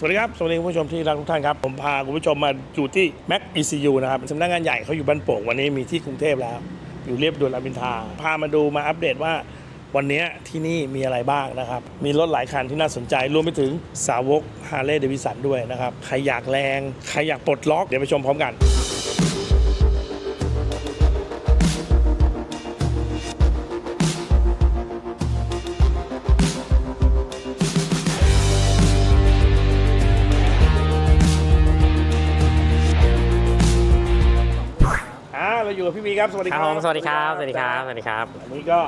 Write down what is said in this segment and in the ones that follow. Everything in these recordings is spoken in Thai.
สวัสดีครับ สวัสดีคุณผู้ชมที่รักทุกท่านครับ ผมพาคุณผู้ชมมาอยู่ที่ Mac ECU นะครับสำนักงานใหญ่เขาอยู่บ้านโป่งวันนี้มีที่กรุงเทพแล้ว อยู่เรียบด่วนรามอินทราพามาดูมาอัปเดตว่า วันนี้ที่นี่มีอะไรบ้างนะครับ มีรถหลายคันที่น่าสนใจรวมไปถึงสาวกฮาร์เลย์เดวิสันด้วยนะครับ ใครอยากแรง ใครอยากปลดล็อกเดี๋ยวไปชมพร้อมกัน ครับ สวัสดีคครัรับบผมสวัสดีครับสวัสดีครับสวัสดีครับ อันนี้ก็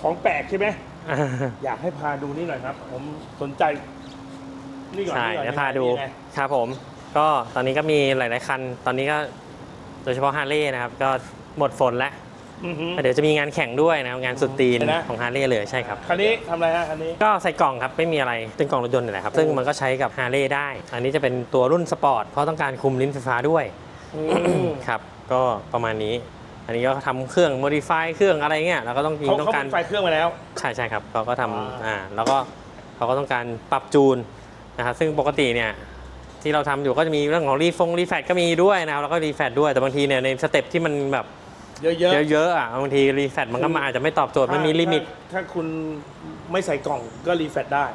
ของแปลกใช่ไหมอยากให้พาดูนี่หน่อยครับ ผมสนใจ นี่ก่อนใช่นี่ก่อนเดี๋ยวพาดูยังไงครับผม ก็ตอนนี้ก็มีหลาย ๆ คัน ตอนนี้ก็โดยเฉพาะฮาร์เลย์นะครับ ก็หมดฝนแล้วอือหือ เดี๋ยวจะมีงานแข่งด้วยนะครับงานสุดตีนเดี๋ยวนะ ของฮาร์เลย์เลยใช่ครับ คันนี้ทำอะไรฮะคันนี้ ก็ใส่กล่องครับ ไม่มีอะไรเป็นกล่องรถยนต์นี่แหละครับ ซึ่งมันก็ใช้กับฮาร์เลย์ได้ อันนี้จะเป็นตัวรุ่นสปอร์ตเพราะต้องการคุมลิ้นไฟฟ้าด้วย อืมครับ ก็ประมาณนี้ อันนี้ก็ทำเครื่องโมดิฟายเครื่องอะไรเงี้ยแล้วก็ต้องยิงเขาต้องเขาการ เป็นไฟเครื่องมาแล้ว ใช่ใช่ครับเขาก็ทำอ่า อ่าแล้วก็เขาก็ต้องการปรับจูนนะครับซึ่งปกติเนี่ยที่เราทำอยู่ก็จะมีเรื่องของรีฟงรีแฟตก็มีด้วยนะครับแล้วก็รีแฟตด้วยแต่บางทีเนี่ยในสเต็ปที่มันแบบเยอะๆเยอะๆอะบางทีรีแฟตมันก็มาอาจจะไม่ตอบโจทย์มันมีลิมิต ถ้าถ้าคุณไม่ใส่กล่องก็รีแฟตได้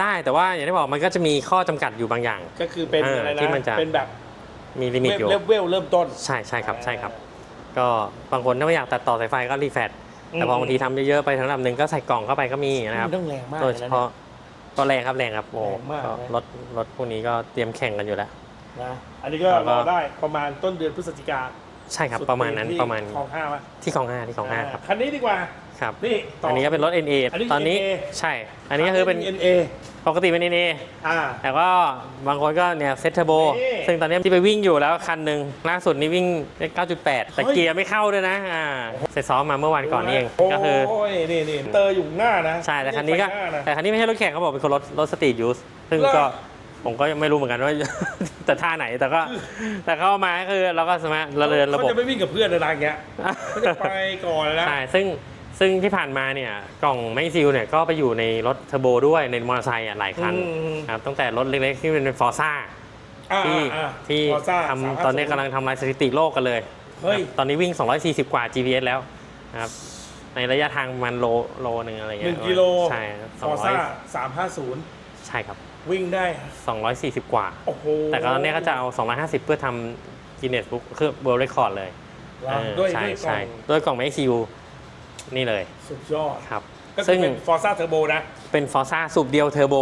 ได้แต่ว่าอย่างที่บอกมันก็จะมีข้อจำกัดอยู่บางอย่าง ก็คือเป็นอ่าอะไรที่นะ มันจะ เป็นแบบมีลิมิตอยู่เลเวลเริ่มต้น ใช่ใช่ครับใช่ครับ ก็บางคนถ้าไม่อยากตัดต่อสายไฟก็รีแฟตแต่พออืมบางทีทำเยอะๆไปถึงระดับหนึ่งก็ใส่กล่องเข้าไปก็มีนะครับมันต้องแรงมากโดยลเฉนะพาะก็แรงครับแรงครับโอ้แรงมากก็นะรถรถพวกนี้ก็เตรียมแข่งกันอยู่แล้วนะอันนี้ก็แล้วก็รอได้ประมาณต้นเดือนพฤศจิกาใช่ครับสุดประมาณนั้นที่ประมาณคลองห้าป่ะที่ของห้าที่ของห้าครับคันนี้ดีกว่า ครับนี่ต่อันนี้ก็เป็นรถ NA อันนี้ตอนนี้ NA ใช่ อันนี้ก็คือเป็นเอ็นเอปกติเป็น NA อ่า แต่ก็บางคนก็เนี่ยเซตเทอร์โบ นี่ซึ่งตอนนี้ที่ไปวิ่งอยู่แล้วคันหนึ่งล่าสุดนี่วิ่งได้9.8 แต่เฮ้ย เกียร์ไม่เข้าด้วยนะอ่าเสร็จซ้อมมาเมื่อวันก่อนนี่เองก็คือ โอ้ยนี่นี่เตอร์อยู่หน้านะใช่แต่คันนี้ก็ไม่ใช่ไฟหาะแต่คันนี้ไม่ใช่รถแข่งเขาบอกเป็นคนรถรถสตรีทยูสซึ่งเหรอก็ผมก็ยังไม่รู้เหมือนกันว่า แต่ท่าไหนแต่ก็แต่เข้ามาก็คือเราก็สามารถระเรินระบบ เขาจะไม่วิ่งกับเพื่อนอะไรอย่างเงี้ยเขาจะไปก่อนนะ ใช่ ซึ่ง ซึ่งที่ผ่านมาเนี่ยกล่องแมกซิลเนี่ยก็ไปอยู่ในรถเทอร์โบด้วยในมอเตอร์ไซค์อะหลายคันอืมครับตั้งแต่รถเล็กๆที่เป็นฟอร์ซ่าอ่าที่อ่าที่ Forza ทำ350ตอนนี้กำลังทำลายสถิติโลกกันเลย เฮ้ยครับตอนนี้วิ่ง 240 กว่า GPS แล้วนะครับในระยะทางประมันโลโลหนึ่งอะไรหเงี้นึ่ยงกิโลใช่ฟอร์ซ่า200สามห้าศูนย์ใช่ครับ วิ่งได้ 240 กว่า โอ้โหแต่ตอนนี้ก็จะเอา 250 เพื่อทำกินเนสบุ๊กคือเวิลด์เรคคอร์ดเลยว้าวเออด้วยใช่ด้วยกล่อใช่ง ด้วยกล่องแมกซิล นี่เลยสุดยอดครับก็คืซึ่องเป็นฟอร์ซ่าเทอร์โบนะ เป็นฟอร์ซ่าสูบเดียวเทอร์โบ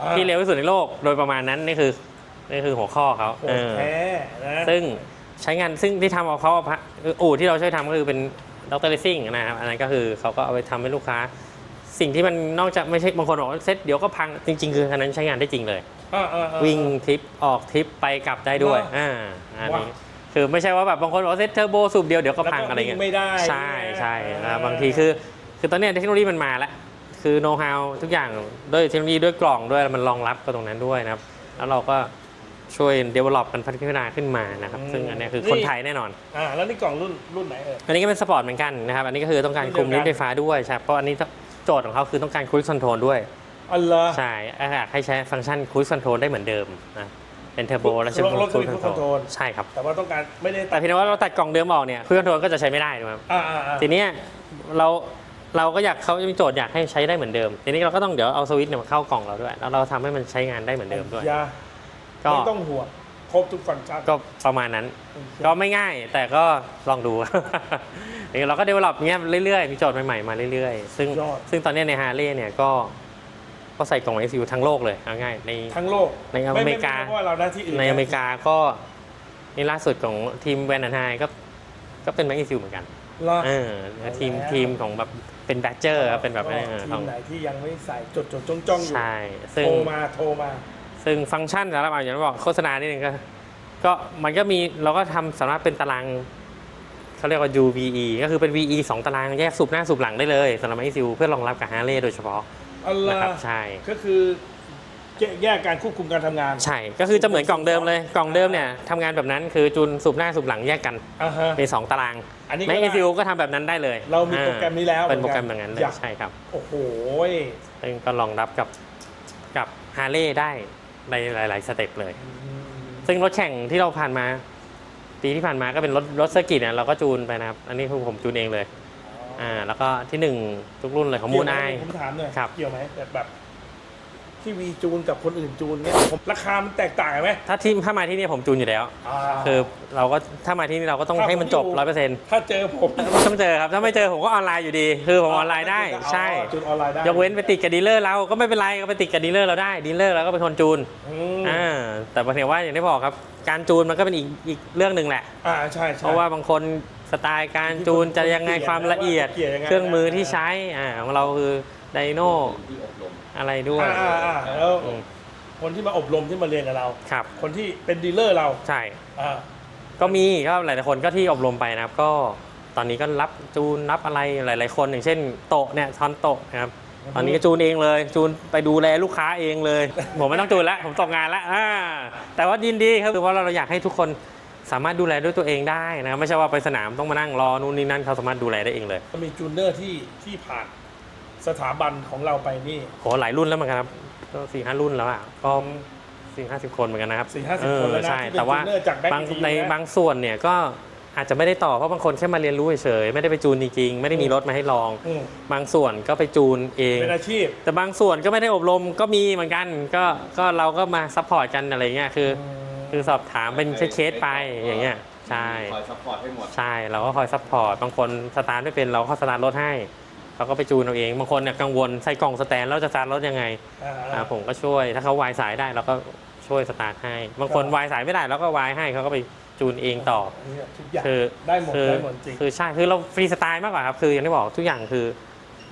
อ่าที่เร็วที่สุดในโลก โดยประมาณนั้นนี่คือนี่คือหัวข้อเขาโหเอดอแท้นะซึ่งใช้งานซึ่งที่ทำเอาเขาเอาพะคืออู่ที่เราช่วยทำก็คือเป็นดรเลซิ่งนะครับอันนั้นก็คือเขาก็เอาไปทำให้ลูกค้า สิ่งที่มันนอกจากไม่ใช่บางคนบอกว่าเซ็ตเดี๋ยวก็พังจริง ๆ คือคันนั้นใช้งานได้จริงเลยอ่าอ่าอ่าวิ่งทริปออกทริปไปกลับได้ด้วยเหรออ่อ่าอันนี้ว้า คือไม่ใช่ว่าแบบบางคนบอกว่าเซ็ตเทอร์โบสูบเดียวเดี๋ยวก็พังอะไรแล้วเงี้ยวิ่ไม่ได้ใช่ใช่อ่อ่าบางทีคือ คือตอนเนี้ยเทคโนโลยีมันมาแล้วคือโน้ตฮาวทุกอย่างด้วยเทคโนโลยีด้วยกล่องด้วยมันรองรับกับตรงนั้นด้วยนะครับ แล้วเราก็ช่วย develop กันพัฒนาขึ้นมานะครับ ซึ่งอันเนี้ยคือคนไทยแน่นอนอ่าแล้วนี่กล่องรุ่นรุ่นไหนเอ่ยอันนี้ก็เป็นสปอร์ตเหมือนกันนะครับ อันนี้ก็คือต้องการคุมรุ่นเดียวกันลิ้นไฟฟ้าด้วยใช่เพราะอันนี้โจทย์ของเขาคือต้องการคุ i คอนโทรลด้วยอ๋อเหรอใช่อยากให้ใช้ฟังก์ชันคุ i คอนโทรลได้เหมือนเดิมนะ เป็นเทอร์โบและใช้รถรถก็คุมี i คอน cruise โทร control ลใช่ครับ แต่ว่าต้องการไม่ได้แต่เพียงแต่ว่าเราตัดกล่องเดิมออกเนี่ยคุ i คอนโทรลก็จะใช้ไม่ได้ถูกไหมครับอ่าอ่าอ่าทีเนี้ยเราเราก็อยากเขาจะมีโจทย์อยากให้ใช้ได้เหมือนเดิม ทีนี้เราก็ต้องเดี๋ยวเอาสวิตช์เนี่ยมาเข้ากล่องเราด้วย แล้วเราทำให้มันใช้งานได้เหมือนเดิมด้วยอย่าก็ไม่ต้องห่วงครบทุกฟังก์ชันก็ประมาณนั้น ก็ไม่ง่ายแต่ก็ลองดูเดี๋ยวเราก็เดเวลลอปเงี้ยเรื่อยๆมีโจทย์ใหม่ๆมาเรื่อยๆ ซึ่งยอดซึ่งตอนเนี้ยในฮาร์เลย์เนี่ยก็ ก็ใส่กล่อง SU ทั้งโลกเลยเอาง่ายในทั้งโลกในอเมริกาไไเพราะว่าเราได้ที่อื่นในอเมริกาก็นี่ล่าสุดของทีมแวนนันไฮก็ก็เป็นแม็กซิลเหมือนกันเหรอเออแล้วทีมทีมของแบบเป็นแบ d เจอร์เป็นแบบก็เออทีขอมงไหนที่ยังไม่ใส่จดจดจ้องจ้องๆอยู่ใช่ซึ่งโทรมาโทรมา ซึ่งฟังก์ชันสำหรับอย่างที่บอกโฆษณานิดนึงก็ก็มันก็มีเราก็ทำสามารถเป็นตารางเขาเรียกว่า UVE ก็คือเป็น VE 2 ตารางแยกสูบหน้าสูบหลังได้เลยสำหรับไอซิลเพื่อรองรับกับฮาร์เลย์โดยเฉพาะ อัลลนะครับใช่ ก็คือแยกแยกการควบคุมการทำงานใช่ ก็คือจะเหมือนกล่องเดิมเลย กล่องเดิมเนี่ยทำงานแบบนั้นคือจูนสูบหน้าสูบหลังแยกกันอ่าฮะ เป็นสองตารางอันนี้ก็ใน ได้ไอซิลก็ทำแบบนั้นได้เลยเรามีโปรแกรมนี้แล้วเป็นโปรแกรมเหอมือนกันย่างนั้นเลยอยาก ใช่ครับโอ้โหซึ่งก็รองรับกับกับฮาร์เลย์ได้ในหลาย ๆ สเต็ปเลย ซึ่งรถแข่งที่เราผ่านมา ปีที่ผ่านมาก็เป็นรถรถเซอร์กิตเนี่ยเราก็จูนไปนะครับ อันนี้คือผมจูนเองเลย อ่าแล้วก็ที่หนึ่งทุกรุ่นเลยของมูนไอ ผมถามหน่อยครับ เกี่ยวไหมแบบแบบที่วีจูนกับคนอื่นจูนเนี่ยผมราคามันแตกต่างกันไหมถ้าที่ถ้ามาที่นี่ผมจูนอยู่แล้ว อ่า คือเราก็ถ้ามาที่นี่เราก็ต้องครับให้มันจบผมอยู่ ร้อยเปอร์เซ็นต์ถ้าเจอผมต้องเจอครับ ถ้าไม่เจอผมก็ออนไลน์อยู่ดี คือผมออนไลน์ได้ ใช่ จูนออนไลน์ได้ยกเว้นไปติดกับดีลเลอร์เราก็ไม่เป็นไรก็ไปติดกับดีลเลอร์เราได้ดีลเลอร์เราก็เป็นคนจูนอืมอ่าแต่ประเด็นว่าอย่างที่บอกครับ การจูนมันก็เป็นอีกอีกเรื่องหนึ่งแหละ อ่าใช่ใช่เพราะว่าบางคน สไตล์การจูนจะยังไงความละเอียด เกลียดยังไง เครื่องมือที่ใช้อ่าของเราคือไดโน่อะไรด้วยอ่าอ่าอ่าแล้วอืมคนที่มาอบรมที่มาเรียนกับเรา ครับคนที่เป็นดีลเลอร์เราใช่ อ่าก็มีก็หลายๆคนก็ที่อบรมไปนะครับ ก็ตอนนี้ก็รับจูนรับอะไรหลาย ๆ คนอย่างเช่นโต๊ะเนี่ยทอนโต๊ะนะครับตอนนี้ก็จูนเองเลย จูนไปดูแลลูกค้าเองเลย ผมไม่ต้องจูนแล้วผมตกงานแล้วอ่าแต่ว่ายินดีครับคือว่าเราอยากให้ทุกคน สามารถดูแลด้วยตัวเองได้นะครับไม่ใช่ว่าไปสนามต้องมานั่งรอนู่นนี่นั่นเขาสามารถดูแลได้เองเลยก็มีจูนเนอร์ที่ที่ผ่านสถาบันของเราไปนี่โหหลายรุ่นแล้วเหมือนกันครับก็สี่ห้ารุ่นแล้วอะก็สี่ห้าสิบคนเหมือนกันนะครับ4-50คนแล้วนะเออใช่ที่เป็นแต่ว่าจูนเนอร์จาก Back บาง ECU ในนะบางส่วนเนี่ยก็อาจจะไม่ได้ต่อเพราะบางคนแค่มาเรียนรู้เฉยๆไม่ได้ไปจูนจริงๆ ไม่ได้มีรถมาให้ลองอืมบางส่วนก็ไปจูนเองเป็นอาชีพ แต่บางส่วนก็ไม่ได้อบรมก็มีเหมือนกัน ก็ก็เราก็มาซัพพอร์ตกันอะไรเงี้ยคือ คือสอบถามเป็นเคสๆไปอย่างเงี้ยใช่ คอยซัพพอร์ตให้หมด ใช่เราก็คอยซัพพอร์ตบางคนสตาร์ทไม่เป็นเราก็สตาร์ทรถให้เราก็ไปจูนเอาเองบางคนเนี่ยกังวลใส่กล่องสแตนแล้วจะสตาร์ทรถยังไงอ่าอ่าผมก็ช่วยถ้าเขาวายสายได้เราก็ช่วยสตาร์ทให้ บางคนวายสายไม่ได้เราก็วายให้เขาก็ไปจูนเองต่อนนี้ทุกอย่างคือได้หมดคือได้หมดจริง คือใช่คือเราฟรีสไตล์มากกว่าครับคืออย่างที่บอกทุกอย่างคือ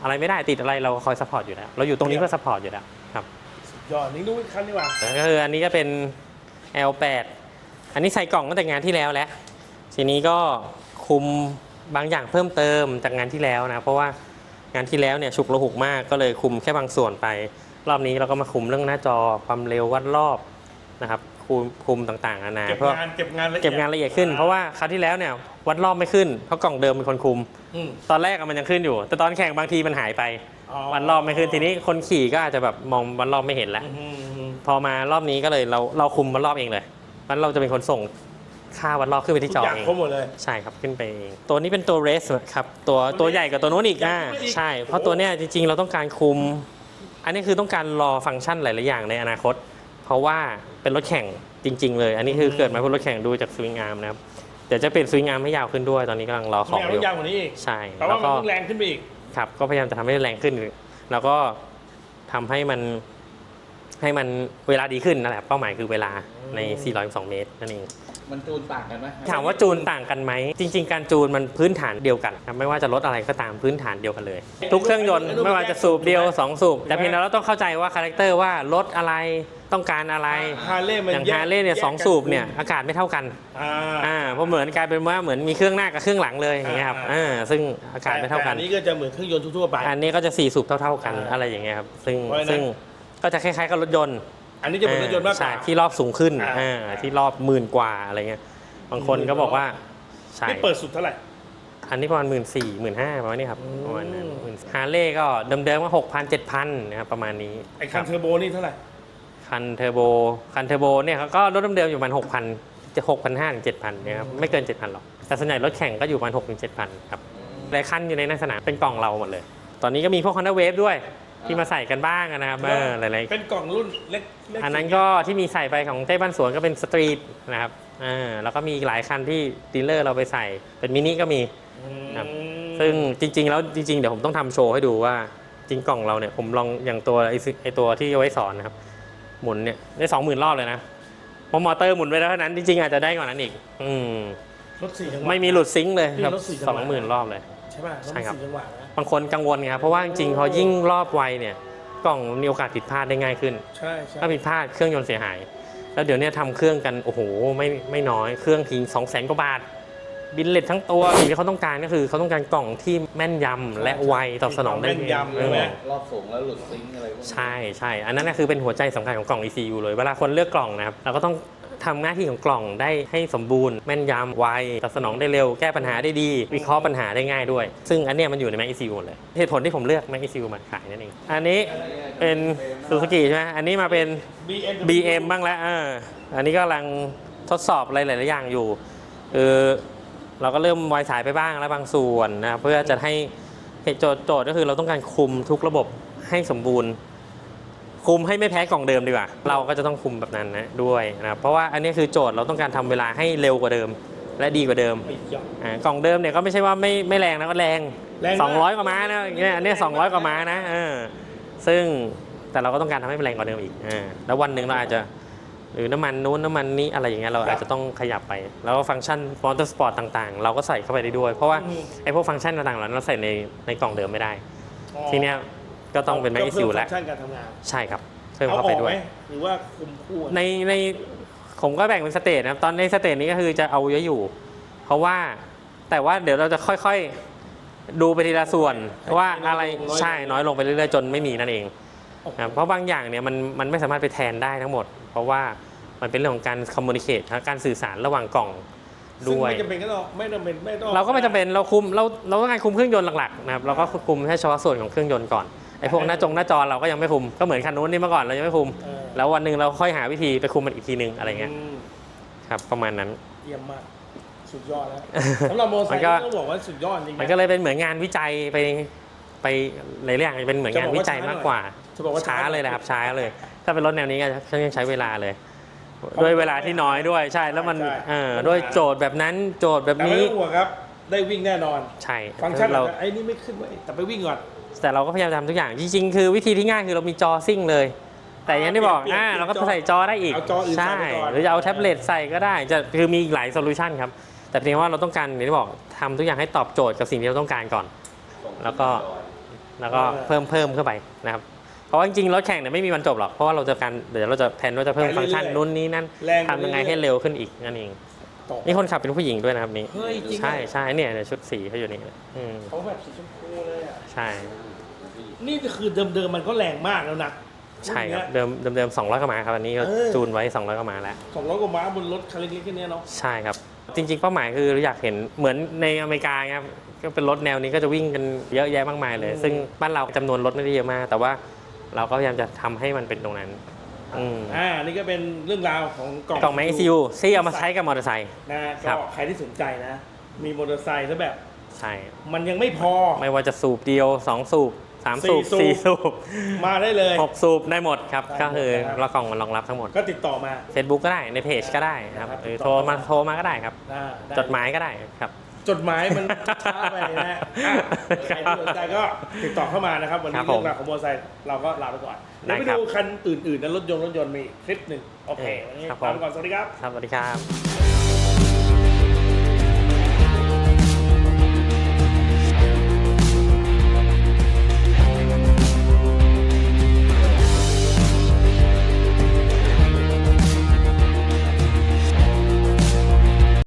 อะไรไม่ได้ติดอะไรเราคอยซัพพอร์ตอยู่แล้วเราอยู่ตรงนี้เพื่อซัพพอร์ตอยู่แล้วครับยอดนี่ดูอีกคันดีกว่า แล้วก็คืออันนี้ก็เป็น L8 อันนี้ใส่กล่องตั้งแต่งานที่แล้วแล้ว ทีนี้ก็คุมบางอย่างเพิ่มเติมจากงานที่แล้วนะ เพราะว่างานที่แล้วเนี่ยฉุกระหุกมากก็เลยคุมแค่บางส่วนไป รอบนี้เราก็มาคุมเรื่องหน้าจอความเร็ววัดรอบนะครับคุมคุมต่างๆนานาเก็บเพื่องานเก็บงานละเอียดเก็บงานละเอียดขึ้น เพราะว่าคราวที่แล้วเนี่ยวัดรอบไม่ขึ้นเพราะกล่องเดิมเป็นคนคุม อืม ตอนแรกอะมันยังขึ้นอยู่ แต่ตอนแข่งบางทีมันหายไปวันรอบไม่ขึ้นทีนี้คนขี่ก็อาจจะแบบมองวันรอบไม่เห็นแล้ว อืมอืม พอมารอบนี้ก็เลยเราเราคุมวันรอบเองเลยวันเราจะเป็นคนส่งค่าวันรอบขึ้นไปที่ทุจกออย่างเอง ครบหมดเลย ใช่ครับขึ้นไปเองตัวนี้เป็นตัวเรสครับตัวตัวใหญ่กว่าตัวนู้นอีกใหญ่อ่ากว่าอีกใช่ เพราะตัวเนี้ยจริง ๆ เราต้องการคุม อันนี้คือต้องการรอฟังก์ชันหลาย ๆ อย่างในอนาคต เพราะว่าเป็นรถแข่งจริง ๆ เลย อันนี้คือเกิดมาเพื่อรถแข่งดูจากสวิงอาร์มนะครับเดี๋ยวจะเปลี่ยนสวิงอาร์มให้ยาวขึ้นด้วยตอนนี้กำลังรอขไม่องเอาอยู่ยาวกว่านี้อีกใช่แต่แล้ว่าวมันก็เพิ่งแรงขึ้นไปอีก ครับก็พยายามจะทำให้แรงขึ้นแล้วก็ทำให้มัน ให้มันเวลาดีขึ้นนั่นแหละเป้าหมายคือเวลาใน412เมตรนั่นเองมันจูนต่างกันไหมถามว่าจูนต่างกันไหม จริง ๆ การจูนมันพื้นฐานเดียวกันครับไม่ว่าจะรถอะไรก็ตามพื้นฐานเดียวกันเลย ทุกเครื่องยนต์ไม่ว่าจะสูบเดียว 2 สูบ แต่เพียงแต่เราต้องเข้าใจว่าคาแรคเตอร์ว่ารถอะไรต้องการอะไรฮาร์เลย์มันอย่างแกฮาร์เลย์เนี่ยแกสองสูบเนี่ยอากาศไม่เท่ากันอ่าอ่าเพราะเหมือนกลายเป็นว่าเหมือนมีเครื่องหน้ากับเครื่องหลังเลยอย่างเงี้ยครับอ่าอ่าซึ่งอากาศไม่เท่ากันแต่อันนี้ก็จะเหมือนเครื่องยนต์ทั่วๆไป อันนี้ก็จะสี่สูบเท่า ๆกันอ่าอะไรอย่างเงี้ยครับซึ่งเพราะฉะนั้นซึ่ง ก็จะคล้ายๆกับรถยนต์อันนี้จะเป็นรถยนต์มากกใช่ว่า ที่รอบสูงขึ้นอ่าอ่าที่รอบหมื่นกว่าอะไรเงี้ย บางคนก็บอกว่าใช่ นี่เปิดสุดเท่าไหร่ อันนี้ประมาณหมื่นสี่หมื่นห้าประมาณนี้ครับอืมประมาณนั้นฮาร์เลย์ก็เดิมๆก็หกพันเจ็ดพันนะครับประมาณนี้ไอ้คันเทอร์โบนี่เท่าไหร่ คันเทอร์โบคันเทอร์โบเนี่ยเขาก็รถเดิมๆอยู่ประมาณหกพันจะหกพันห้าถึงเจ็ดพันนะครับไม่เกินเจ็ดพันหรอก แต่ส่วนใหญ่รถแข่งก็อยู่ประมาณหกถึงเจ็ดพันครับหลายคันอยู่ในหน้าสนามเป็นกล่องเราหมดเลย ตอนนี้ก็มีพวก Honda Wave ด้วย ที่มาใส่กันบ้างนะครับเออหลายๆเป็นกล่องรุ่นเล็กเล็กอันนั้นก็ที่มีใส่ไปของเต้บ้านสวนก็เป็นสตรีทนะครับอ่าแล้วก็มีอีกหลายคันที่ดีลเลอร์เราไปใส่เป็นมินิก็มี อืมครับ ซึ่งจริง ๆ แล้วจริง ๆ เดี๋ยวผมต้องทำโชว์ให้ดูว่าจริงกล่องเราเนี่ยผมลองอย่างตัวไอ้ซิไอตัวที่เอาไว้สอนนะครับ หมุนเนี่ยได้สองหมื่นรอบเลยนะเพราะมอเตอร์หมุนไปแล้วเท่านั้นจริงๆอาจจะได้กว่านั้นอีก อืมรถสี่จังหวะ ไม่มีหลุดซิงค์เลยนี่ครับรถสี่จังหสวะ องหมื่นรอบเลย ใช่ป่ะรถใช่ครับ สี่จังหวะนะ บางคนกังวลไงครับเพราะว่าจริงๆพอยิ่งรอบไวเนี่ยกล่องมีโอกาสผิดพลาดได้ง่ายขึ้น ใช่ใช่ถ้าผิดพลาดเครื่องยนต์เสียหาย แล้วเดี๋ยวเนี้ทำเครื่องกันโอ้โหไม่ไม่น้อยเครื่องทิ้งสองแสนกว่าบาท บินเลตทั้งตัวสิ่งที่เขาต้องการก็คือเขาต้องการกล่องที่แม่นยำและไวตอบสนองได้แม่นยำเลยไหมเออรอบสูงแล้วหลุดซิงค์อะไรพวกนี้ ใช่ใช่ อันนั้นนะคือเป็นหัวใจสำคัญของกล่อง ECU เลย เวลาคนเลือกกล่องนะครับ เราก็ต้อง ทำหน้าที่ของกล่องได้ให้สมบูรณ์ แม่นยำไวตอบสนองได้เร็วแก้ปัญหาได้ดี วิเคราะห์ปัญหาได้ง่ายด้วย ซึ่งอันเนี้ยมันอยู่ใน Mac ECU หมดเลย เหตุผลที่ผมเลือก Mac ECU มาขายนั่นเองอันนี้เป็นซูซูกิใช่ไหมอันนี้มาเป็น BM BM บ้างแล้วเอออันนี้ก็กำลังทดสอบอะไรหลายๆอย่างอยู่เออเราก็เริ่มวายสายไปบ้างแล้วบางส่วนนะเพื่อจะให้เหตุโจทย์โจทย์ก็คือเราต้องการคุมทุกระบบให้สมบูรณ์ คุมให้ไม่แพ้กล่องเดิมดีกว่า เราก็จะต้องคุมแบบนั้นนะด้วยนะครับเพราะว่าอันนี้คือโจทย์เราต้องการทำเวลาให้เร็วกว่าเดิม และดีกว่าเดิมไอ้ยะอ่ากล่องเดิมเนี่ยก็ไม่ใช่ว่าไม่ไม่แรงนะก็แรงแรงมาก200 กว่าม้านะอย่างเงี้ยอันเนี้ย200 กว่าม้านะเออซึ่งแต่เราก็ต้องการทำให้มันแรงกว่าเดิมอีกอ่าแล้ววันหนึ่งเราอาจจะหรือน้ำมันนู้นน้ำมันนี้อะไรอย่างเงี้ยเราอาจจะต้องขยับไป แล้วก็ฟังก์ชันมอเตอร์สปอร์ตต่างๆ เราก็ใส่เข้าไปได้ด้วย เพราะว่าอืมไอ้พวกฟังก์ชันต่างๆเหล่านั้นเราใส่ในในกล่องเดิมไม่ได้อ๋อทีเนี้ย ก็ต้องเป็นแมกซีพิ่แล้ฟัวงก์ชันการทำงานใช่ครับเพิ่มเอาเข้าอไปอกด้ไหวมยหรือว่าคุมคู่ในในผมก็แบ่งเป็นสเตจนะครับตอนในสเตจนี้ก็คือจะเอาไว้อยู่ เพราะว่าแต่ว่าเดี๋ยวเราจะค่อยๆดูไปทีละส่วนว่าอะไรใช่น้อยลงไปเรื่อยๆจนไม่มีนั่นเองนะครับเพราะบางอย่างเนี่ยมันมันไม่สามารถไปแทนได้ทั้งหมด เพราะว่ามันเป็นเรื่องของการคอมมูนิเคชการสื่อสารระหว่างกล่องซึ่งด้วย ไม่จำเป็นก็ต้องไม่จำเป็นไม่ต้องเราก็ไม่จำเป็นเราคุมเราเราต้องการคุมเครื่องยนต์หลักๆนะครับเราก็คุมแค่เฉพาะส่วนของเครื่องยนต์ก่อน ไอ้พวกหน้าจงหน้าจอเราก็ยังไม่คุมก็เหมือนคันนู้นนี่เมื่อก่อนเรายังไม่คุม เออแล้ววันหนึ่งเราค่อยหาวิธีไปคุมมันอีกทีหนึ่งอะไรเงี้ยอืมครับประมาณนั้น เยี่ยมมาก สุดยอดแล้วสำหรับโมอเตอร์ไซมันค์ก็ต้องบอกว่าสุดยอดจริงๆมันก็เลยเป็นเหมือนงานวิจัยไปไปหลายๆอย่างเป็นเหมือนงานวิจัยมากกว่าจะบอกว่าช้าเลยนะครับช้าเลย ถ้าเป็นรถแนวนี้ก็ค่อนข้างใช้เวลาเลยเพราะด้วยเวลาที่น้อยด้วยใช่แล้วมันใช่ เออด้วยโจทย์แบบนั้นโจทย์แบบแต่ไม่นี้ ต้องห่วงครับ ได้วิ่งแน่นอน ใช่ฟังก์ชันเราแบบไอ้นี่ไม่ขึ้นไว้ยแต่ไปวิ่งก่อน แต่เราก็พยายามทำทุกอย่าง จริงๆ คือวิธีที่ง่ายคือเรามีจอซิ่งเลย แต่อย่างที่บอกเปลี่ยนอ่าเปลี่ยนเราก็จอใส่จอได้อีกเอาจออื่นใส่ใช่ไปก่อน หรือจะเอาแท็บเล็ตใส่ก็ได้จะคือมีอีกหลายโซลูชันครับ แต่เพียงว่าเราต้องการอย่างที่บอกทำทุกอย่างให้ตอบโจทย์กับสิ่งที่เราต้องการก่อน แล้วก็ แล้วก็เพิ่มเพิ่มเข้าไปนะครับเพราะว่าจริงๆรถแข่งเนี่ยไม่มีวันจบหรอกเพราะว่าเราจะการเดี๋ยวเราจะแผนว่าจะเพิ่มไปเรื่ฟัอยๆงก์ชันนู้นนี้นั่นแรงทำยังไงให้เร็วขึ้นอีกนั่นเอง ตก นี่คนขับเป็นผู้หญิงด้วยนะครับนี่เฮ้ยจริงใช่เหรอใช่เนี่ยเนี่ยชุดสีเขาอยู่นี่อืมเขาแบบสีชมพูเลยอะ ใช่ นี่คือเดิมๆมันก็แรงมากแล้วนะใช่ครับเดิมเดิมเดิมสองร้อยกว่าม้าครับอันนี้ก็เออจูนไว้สองร้อยกว่าม้าแล้ว สองร้อยกว่าม้าบนรถคันเล็กๆแค่เนี้ยเนาะ ใช่ครับ จริงๆ เป้าหมายคือเราอยากเห็นเหมือนในอเมริกาครับก็เป็นรถแนวนี้ก็จะวิ่งกันเยอะแยะมากมายเลยซึ่งบ้านเราจำนวนรถไม่ได้เยอะมาก แต่ว่าเราก็พยายามจะทำให้มันเป็นตรงนั้น อืม อ่านี่ก็เป็นเรื่องราวของกล่องกล่องแมกซียูที่เอามาใช้กับมอเตอร์ไซค์ นะครัก็บ ใครที่สนใจนะ มีมอเตอร์ไซค์แล้วแบบ ใช่ มันยังไม่พอ ไม่ว่าจะสูบเดียว 2 สูบ 3 สูบ สี่สูบ4สูบมาได้เลย 6 สูบได้หมดครับ ได้หมดก็คือนะครับ เรากล่องมันรองรับทั้งหมด ก็ติดต่อมา Facebook ก็ได้ในเพจก็ได้ครับครับหรือติดต่โทรอมาโทรมาก็ได้ครับ อ่าไจดหมายก็ได้ครับ จดหมายมันช้าไปนะฮะอะใครที่สนใจก็ติดต่อเข้ามานะครับ วันครันี้บผมเรื่องราวของมอเตอร์ไซค์เราก็ลาไปก่อนได้เดี๋ยวไปครับดูคันอื่นๆนะรถยนต์รถยนต์มีคลิปหนึ่งโอเควันนี้ครับผม ลาไปก่อนสวัสดีครับ ครับสวัสดีครับ